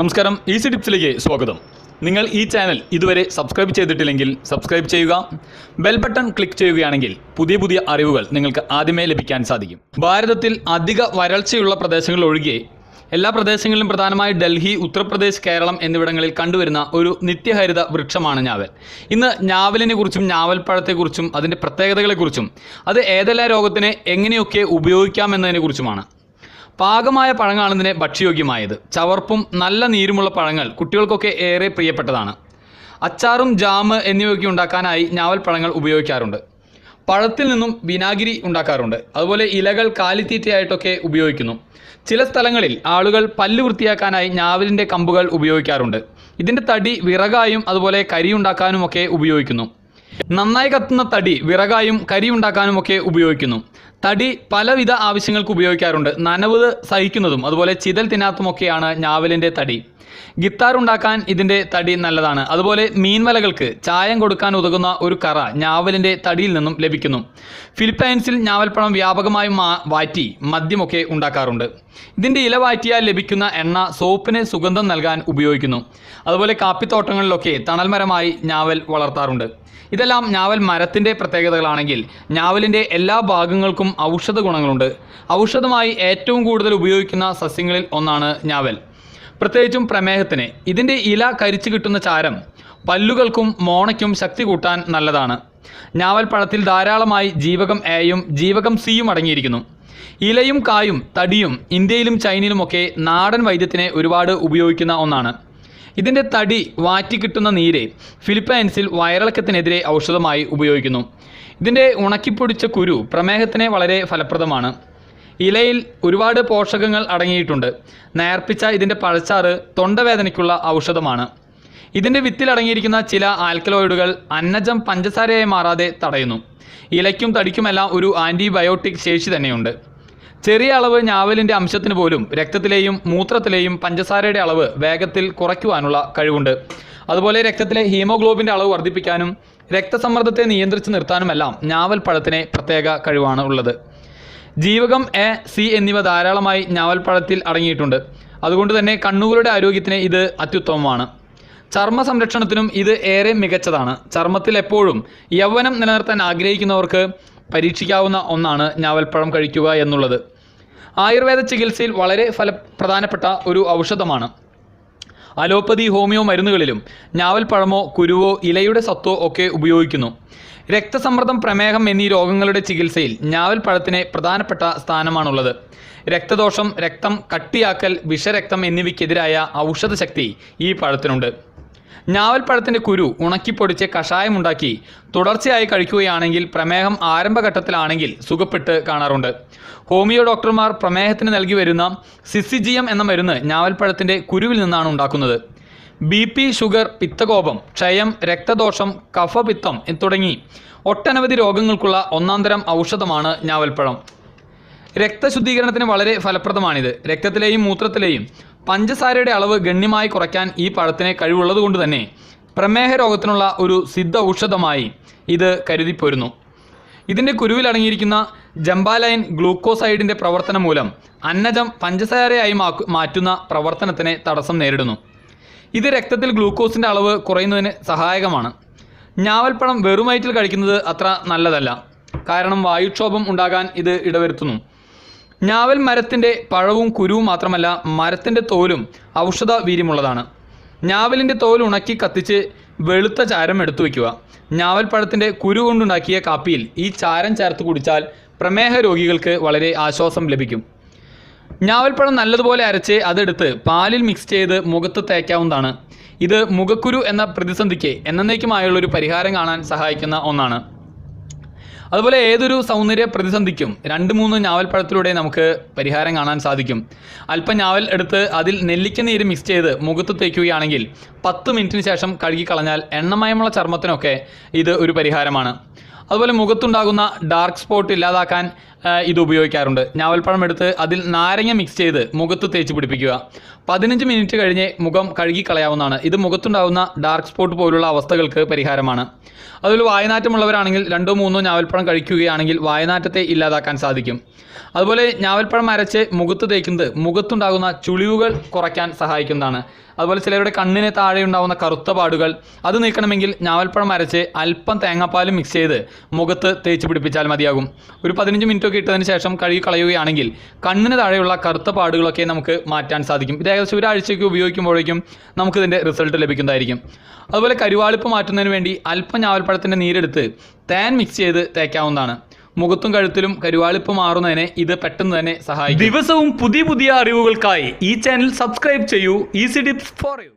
നമസ്കാരം ഈസി ടിപ്സിലേക്ക് സ്വാഗതം. നിങ്ങൾ ഈ ചാനൽ ഇതുവരെ സബ്സ്ക്രൈബ് ചെയ്തിട്ടില്ലെങ്കിൽ സബ്സ്ക്രൈബ് ചെയ്യുക ബെൽ ബട്ടൺ ക്ലിക്ക് ചെയ്യുകയാണെങ്കിൽ പുതിയ പുതിയ അറിവുകൾ നിങ്ങൾക്ക് ആദ്യമേ ലഭിക്കാൻ സാധിക്കും. ഭാരതത്തിൽ അധിക വരൾച്ചയുള്ള പ്രദേശങ്ങൾ ഒഴികെ എല്ലാ പ്രദേശങ്ങളിലും പ്രധാനമായി ഡൽഹി ഉത്തർപ്രദേശ് കേരളം എന്നിവിടങ്ങളിൽ കണ്ടുവരുന്ന ഒരു നിത്യഹരിത വൃക്ഷമാണ് ഞാവൽ. ഇന്ന് ഞാവലിനെ കുറിച്ചും ഞാവൽപ്പഴത്തെക്കുറിച്ചും അതിന്റെ പ്രത്യേകതകളെക്കുറിച്ചും അത് ഏതെല്ലാം രോഗത്തിന് എങ്ങനെയൊക്കെ ഉപയോഗിക്കാമെന്നതിനെക്കുറിച്ചുമാണ് പാകമായ പഴങ്ങളാണ് ഇതിന് ഭക്ഷ്യയോഗ്യമായത്. ചവർപ്പും നല്ല നീരുമുള്ള പഴങ്ങൾ കുട്ടികൾക്കൊക്കെ ഏറെ പ്രിയപ്പെട്ടതാണ്. അച്ചാറും ജാം എന്നിവയൊക്കെ ഉണ്ടാക്കാനായി ഞാവൽ പഴങ്ങൾ ഉപയോഗിക്കാറുണ്ട്. പഴത്തിൽ നിന്നും വിനാഗിരി ഉണ്ടാക്കാറുണ്ട്. അതുപോലെ ഇലകൾ കാലിത്തീറ്റയായിട്ടൊക്കെ ഉപയോഗിക്കുന്നു. ചില സ്ഥലങ്ങളിൽ ആളുകൾ പല്ല് വൃത്തിയാക്കാനായി ഞാവലിന്റെ കമ്പുകൾ ഉപയോഗിക്കാറുണ്ട്. ഇതിന്റെ തടി വിറകായും അതുപോലെ കരി ഉണ്ടാക്കാനുമൊക്കെ ഉപയോഗിക്കുന്നു. നന്നായി കത്തുന്ന തടി വിറകായും കരി ഉണ്ടാക്കാനുമൊക്കെ ഉപയോഗിക്കുന്നു. തടി പലവിധ ആവശ്യങ്ങൾക്ക് ഉപയോഗിക്കാറുണ്ട്. നനവ് സഹിക്കുന്നതും അതുപോലെ ചിതൽ തിന്നാത്തുമൊക്കെയാണ് ഞാവലിന്റെ തടി. ഗിത്താർ ഉണ്ടാക്കാൻ ഇതിന്റെ തടി നല്ലതാണ്. അതുപോലെ മീൻവലകൾക്ക് ചായം കൊടുക്കാൻ ഉതകുന്ന ഒരു കറ ഞാവലിന്റെ തടിയിൽ നിന്നും ലഭിക്കുന്നു. ഫിലിപ്പൈൻസിൽ ഞാവൽപ്പഴം വ്യാപകമായി വാറ്റി മദ്യമൊക്കെ ഉണ്ടാക്കാറുണ്ട്. ഇതിന്റെ ഇല വാറ്റിയാൽ ലഭിക്കുന്ന എണ്ണ സോപ്പിന് സുഗന്ധം നൽകാൻ ഉപയോഗിക്കുന്നു. അതുപോലെ കാപ്പിത്തോട്ടങ്ങളിലൊക്കെ തണൽമരമായി ഞാവൽ വളർത്താറുണ്ട്. ഇതെല്ലാം ഞാവൽ മരത്തിന്റെ പ്രത്യേകതകളാണെങ്കിൽ ഞാവലിന്റെ എല്ലാ ഭാഗങ്ങൾക്കും ഔഷധ ഗുണങ്ങളുണ്ട് ഔഷധമായി ഏറ്റവും കൂടുതൽ ഉപയോഗിക്കുന്ന സസ്യങ്ങളിൽ ഒന്നാണ് ഞാവൽ. പ്രത്യേകിച്ചും പ്രമേഹത്തിന് ഇതിന്റെ ഇല കരിച്ചു കിട്ടുന്ന ചാരം പല്ലുകൾക്കും മോണയ്ക്കും ശക്തി കൂട്ടാൻ നല്ലതാണ്. ഞാവൽ പഴത്തിൽ ധാരാളമായി ജീവകം എയും ജീവകം സിയും അടങ്ങിയിരിക്കുന്നു. ഇലയും കായും തടിയും ഇന്ത്യയിലും ചൈനയിലുമൊക്കെ നാടൻ വൈദ്യത്തിനെ ഒരുപാട് ഉപയോഗിക്കുന്ന ഒന്നാണ്. ഇതിന്റെ തടി വാറ്റിക്കിട്ടുന്ന നീര് ഫിലിപ്പൈൻസിൽ വയറിളക്കത്തിനെതിരെ ഔഷധമായി ഉപയോഗിക്കുന്നു. ഇതിന്റെ ഉണക്കിപ്പൊടിച്ച കുരു പ്രമേഹത്തിന് വളരെ ഫലപ്രദമാണ്. ഇലയിൽ ഒരുപാട് പോഷകങ്ങൾ അടങ്ങിയിട്ടുണ്ട്. നേർപ്പിച്ച ഇതിന്റെ പഴച്ചാറ് തൊണ്ടവേദനയ്ക്കുള്ള ഔഷധമാണ്. ഇതിന്റെ വിത്തിലടങ്ങിയിരിക്കുന്ന ചില ആൽക്കലോയിഡുകൾ അന്നജം പഞ്ചസാരയായി മാറാതെ തടയുന്നു. ഇലയ്ക്കും തടിക്കുമെല്ലാം ഒരു ആന്റിബയോട്ടിക് ശേഷി തന്നെയുണ്ട്. ചെറിയ അളവ് ഞാവലിന്റെ അംശത്തിന് പോലും രക്തത്തിലെയും മൂത്രത്തിലെയും പഞ്ചസാരയുടെ അളവ് വേഗത്തിൽ കുറയ്ക്കുവാനുള്ള കഴിവുണ്ട്. അതുപോലെ രക്തത്തിലെ ഹീമോഗ്ലോബിന്റെ അളവ് വർദ്ധിപ്പിക്കാനും രക്തസമ്മർദ്ദത്തെ നിയന്ത്രിച്ച് നിർത്താനുമെല്ലാം ഞാവൽ പഴത്തിന് പ്രത്യേക കഴിവാണ് ഉള്ളത്. ജീവകം എ സി എന്നിവ ധാരാളമായി ഞാവൽപ്പഴത്തിൽ അടങ്ങിയിട്ടുണ്ട്. അതുകൊണ്ട് തന്നെ കണ്ണുകളുടെ ആരോഗ്യത്തിന് ഇത് അത്യുത്തമമാണ്. ചർമ്മ സംരക്ഷണത്തിനും ഇത് ഏറെ മികച്ചതാണ്. ചർമ്മത്തിൽ എപ്പോഴും യൗവനം നിലനിർത്താൻ ആഗ്രഹിക്കുന്നവർക്ക് പരീക്ഷിക്കാവുന്ന ഒന്നാണ് ഞാവൽപ്പഴം കഴിക്കുക എന്നുള്ളത്. ആയുർവേദ ചികിത്സയിൽ വളരെ ഫലപ്രധാനപ്പെട്ട ഒരു ഔഷധമാണ്. അലോപ്പതി ഹോമിയോ മരുന്നുകളിലും ഞാവൽപ്പഴമോ കുരുവോ ഇലയുടെ സത്തോ ഒക്കെ ഉപയോഗിക്കുന്നു. രക്തസമ്മർദ്ദം പ്രമേഹം എന്നീ രോഗങ്ങളുടെ ചികിത്സയിൽ ഞാവൽ പഴത്തിന് പ്രധാനപ്പെട്ട സ്ഥാനമാണുള്ളത്. രക്തദോഷം രക്തം കട്ടിയാക്കൽ വിഷരക്തം എന്നിവയ്ക്കെതിരായ ഔഷധശക്തി ഈ പഴത്തിനുണ്ട്. ഞാവൽപ്പഴത്തിന്റെ കുരു ഉണക്കിപ്പൊടിച്ച് കഷായമുണ്ടാക്കി തുടർച്ചയായി കഴിക്കുകയാണെങ്കിൽ പ്രമേഹം ആരംഭഘട്ടത്തിലാണെങ്കിൽ സുഖപ്പെട്ട് കാണാറുണ്ട്. ഹോമിയോ ഡോക്ടർമാർ പ്രമേഹത്തിന് നൽകി വരുന്ന സിസിജിയം എന്ന മരുന്ന് ഞാവൽപ്പഴത്തിന്റെ കുരുവിൽ നിന്നാണ് ഉണ്ടാക്കുന്നത്. ബി പി ഷുഗർ പിത്തകോപം ക്ഷയം രക്തദോഷം കഫപിത്തം തുടങ്ങി ഒട്ടനവധി രോഗങ്ങൾക്കുള്ള ഒന്നാന്തരം ഔഷധമാണ് ഞാവൽപ്പഴം. രക്തശുദ്ധീകരണത്തിന് വളരെ ഫലപ്രദമാണിത്. രക്തത്തിലെയും മൂത്രത്തിലെയും പഞ്ചസാരയുടെ അളവ് ഗണ്യമായി കുറയ്ക്കാൻ ഈ പഴത്തിന് കഴിവുള്ളത് കൊണ്ട് തന്നെ പ്രമേഹ രോഗത്തിനുള്ള ഒരു സിദ്ധ ഔഷധമായി ഇത് കരുതിപ്പോരുന്നു. ഇതിന്റെ കുരുവിൽ അടങ്ങിയിരിക്കുന്ന ജംബാലൈൻ ഗ്ലൂക്കോസൈഡിന്റെ പ്രവർത്തനം മൂലം അന്നജം പഞ്ചസാരയായി മാറ്റുന്ന പ്രവർത്തനത്തിന് തടസ്സം നേരിടുന്നു. ഇത് രക്തത്തിൽ ഗ്ലൂക്കോസിന്റെ അളവ് കുറയുന്നതിന് സഹായകമാണ്. ഞാവൽപ്പഴം വെറുമയറ്റിൽ കഴിക്കുന്നത് അത്ര നല്ലതല്ല. കാരണം വായുക്ഷോഭം ഉണ്ടാകാൻ ഇത് ഇടവരുത്തുന്നു. ഞാവൽ മരത്തിന്റെ പഴവും കുരുവും മാത്രമല്ല മരത്തിന്റെ തോലും ഔഷധ വീര്യമുള്ളതാണ്. ഞാവലിന്റെ തോൽ ഉണക്കി കത്തിച്ച് വെളുത്ത ചാരം എടുത്തു വയ്ക്കുക. ഞാവൽ പഴത്തിന്റെ കുരു കൊണ്ടുണ്ടാക്കിയ കാപ്പിയിൽ ഈ ചാരം ചേർത്ത് കുടിച്ചാൽ പ്രമേഹ രോഗികൾക്ക് വളരെ ആശ്വാസം ലഭിക്കും. ഞാവൽപ്പഴം നല്ലതുപോലെ അരച്ച് അതെടുത്ത് പാലിൽ മിക്സ് ചെയ്ത് മുഖത്ത് തേക്കാവുന്നതാണ്. ഇത് മുഖക്കുരു എന്ന പ്രതിസന്ധിക്ക് എന്നേക്കുമായുള്ള ഒരു പരിഹാരം കാണാൻ സഹായിക്കുന്ന ഒന്നാണ്. അതുപോലെ ഏതൊരു സൗന്ദര്യ പ്രതിസന്ധിക്കും രണ്ട് മൂന്ന് ഞാവൽപ്പഴത്തിലൂടെ നമുക്ക് പരിഹാരം കാണാൻ സാധിക്കും. അല്പം ഞാവൽ എടുത്ത് അതിൽ നെല്ലിക്ക നീര് മിക്സ് ചെയ്ത് മുഖത്ത് തേക്കുകയാണെങ്കിൽ പത്ത് മിനിറ്റിന് ശേഷം കഴുകിക്കളഞ്ഞാൽ എണ്ണമയമുള്ള ചർമ്മത്തിനൊക്കെ ഇത് ഒരു പരിഹാരമാണ്. അതുപോലെ മുഖത്തുണ്ടാകുന്ന ഡാർക്ക് സ്പോട്ട് ഇല്ലാതാക്കാൻ ഇത് ഉപയോഗിക്കാറുണ്ട്. ഞാവൽപ്പഴം എടുത്ത് അതിൽ നാരങ്ങ മിക്സ് ചെയ്ത് മുഖത്ത് തേച്ച് പിടിപ്പിക്കുക. പതിനഞ്ച് മിനിറ്റ് കഴിഞ്ഞ് മുഖം കഴുകി കളയാവുന്നതാണ് ഇത് മുഖത്തുണ്ടാകുന്ന ഡാർക്ക് സ്പോട്ട് പോലുള്ള അവസ്ഥകൾക്ക് പരിഹാരമാണ്. അതുപോലെ വായനാറ്റമുള്ളവരാണെങ്കിൽ രണ്ടോ മൂന്നോ ഞാവൽപ്പഴം കഴിക്കുകയാണെങ്കിൽ വായനാറ്റത്തെ ഇല്ലാതാക്കാൻ സാധിക്കും. അതുപോലെ ഞാവൽപ്പഴം അരച്ച് മുഖത്ത് തേക്കുന്നത് മുഖത്തുണ്ടാകുന്ന ചുളിവുകൾ കുറയ്ക്കാൻ സഹായിക്കുന്നതാണ്. അതുപോലെ ചിലരുടെ കണ്ണിന് താഴെ ഉണ്ടാകുന്ന കറുത്ത പാടുകൾ അത് നീക്കണമെങ്കിൽ ഞാവൽപ്പഴം അരച്ച് അല്പം തേങ്ങാപ്പാലും മിക്സ് ചെയ്ത് മുഖത്ത് തേച്ച് പിടിപ്പിച്ചാൽ മതിയാകും. ഒരു പതിനഞ്ച് മിനിറ്റ് ഒക്കെ ഇട്ടതിന് ശേഷം കഴുകി കളയുകയാണെങ്കിൽ കണ്ണിന് താഴെയുള്ള കറുത്ത പാടുകളൊക്കെ നമുക്ക് മാറ്റാൻ സാധിക്കും. ഇത് ഏകദേശം ഒരാഴ്ചയ്ക്ക് ഉപയോഗിക്കുമ്പോഴേക്കും നമുക്കിതിന്റെ റിസൾട്ട് ലഭിക്കുന്നതായിരിക്കും. അതുപോലെ കരുവാളിപ്പ് മാറ്റുന്നതിന് വേണ്ടി അല്പം ഞാവൽപ്പഴത്തിന്റെ നീരെടുത്ത് തേൻ മിക്സ് ചെയ്ത് തേക്കാവുന്നതാണ്. മുഖത്തും കഴുത്തിലും കരുവാളിപ്പ് മാറുന്നതിന് ഇത് പെട്ടെന്ന് തന്നെ സഹായിക്കും. ദിവസവും പുതിയ പുതിയ അറിവുകൾക്കായി ഈ ചാനൽ സബ്സ്ക്രൈബ് ചെയ്യൂ. Easy tips for you